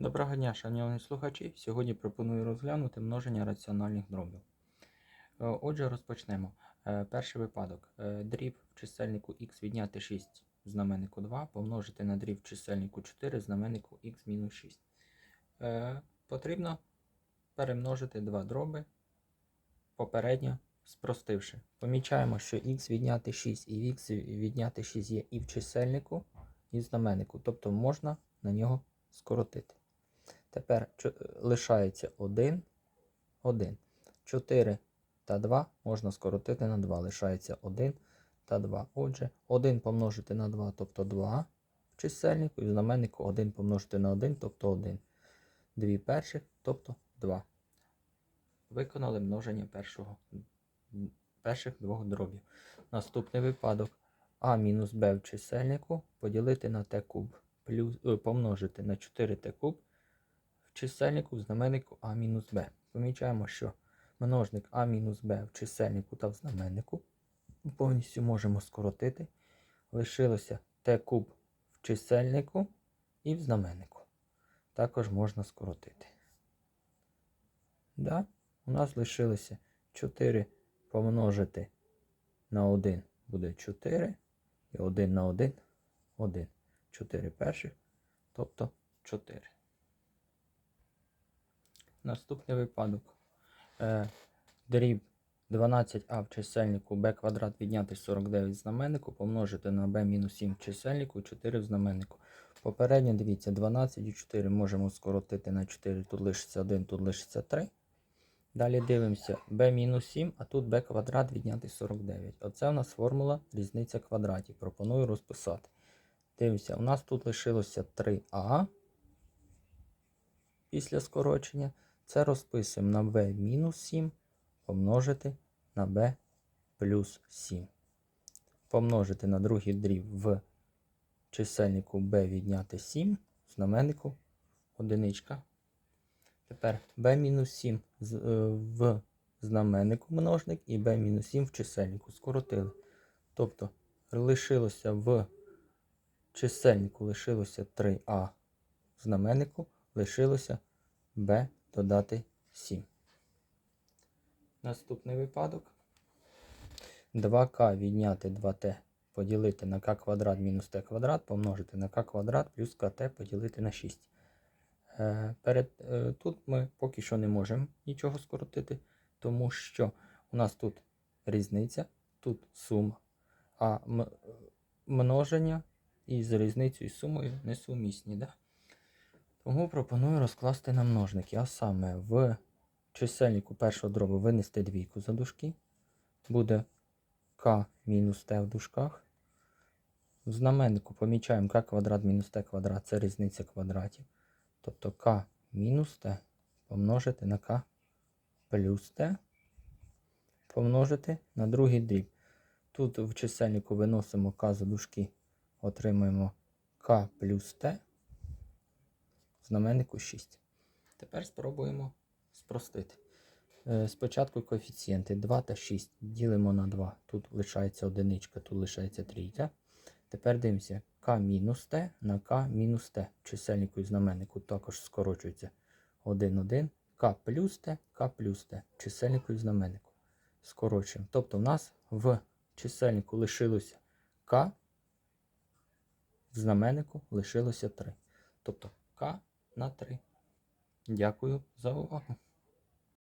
Доброго дня, шановні слухачі. Сьогодні пропоную розглянути множення раціональних дробів. Е, Отже, розпочнемо. Е, Перший випадок. Е, Дріб в чисельнику х відняти 6 в знаменнику 2 помножити на дріб в чисельнику 4 в знаменнику х мінус 6. Е, Потрібно перемножити два дроби попередньо спростивши. Помічаємо, що х відняти 6 і х відняти 6 є і в чисельнику, і в знаменнику. Тобто можна на нього скоротити. Тепер лишається 1, 1. 4 та 2 можна скоротити на 2. Лишається 1 та 2. Отже, 1 помножити на 2, тобто 2 в чисельнику, і в знаменнику 1 помножити на 1, тобто 1. 2 перших, тобто 2. Виконали множення першого, перших двох дробів. Наступний випадок. А мінус Б в чисельнику поділити на Т куб. Плюс, е, помножити на 4Т куб в чисельнику в знаменнику А мінус Б. Помічаємо, що множник А мінус Б в чисельнику та в знаменнику повністю можемо скоротити. Лишилося Т куб в чисельнику і в знаменнику. Також можна скоротити. Да? У нас лишилося 4 помножити на 1 буде 4. І 1 на 1 1. 4 перших, тобто 4. Наступний випадок. Е, дріб 12а в чисельнику b квадрат відняти 49 в знаменнику, помножити на b мінус 7 в чисельнику, 4 в знаменнику. Попередньо, дивіться, 12 і 4 можемо скоротити на 4, тут лишиться 1, тут лишиться 3. Далі дивимося b мінус 7, а тут b квадрат відняти 49. Оце у нас формула різниця квадратів. Пропоную розписати. Дивимося, у нас тут лишилося 3а після скорочення. Це розписуємо на b мінус 7 помножити на b плюс 7. Помножити на другий дріб в чисельнику b відняти 7, в знаменнику одиничка. Тепер b мінус 7 е, в знаменнику множник і b мінус 7 в чисельнику. Скоротили. Тобто лишилося в чисельнику лишилося 3а, в знаменнику лишилося b додати 7. Наступний випадок. 2к відняти 2t поділити на k квадрат мінус t квадрат помножити на k квадрат плюс kt поділити на 6. Е, Перед, е, тут ми поки що не можемо нічого скоротити, тому що у нас тут різниця, тут сума, а множення із різницею і сумою несумісні. Да? Тому пропоную розкласти на множники, а саме в чисельнику першого дробу винести двійку за дужки. Буде k мінус t в дужках. В знаменнику помічаємо k квадрат мінус t квадрат, це різниця квадратів. Тобто k мінус t помножити на k плюс t помножити на другий дріб. Тут в чисельнику виносимо k за дужки, отримуємо k плюс в знаменнику 6. Тепер спробуємо спростити. Е, Спочатку коефіцієнти 2 та 6 ділимо на 2. Тут лишається одиничка, тут лишається трійка. Тепер дивимося, t на t. Чисельнику і знаменнику також скорочується 1, 1. k плюс t, k плюс t. Чисельнику і знаменнику. Скорочуємо. Тобто в нас в чисельнику лишилося k, в знаменнику лишилося 3. Тобто k на 3. Дякую за увагу.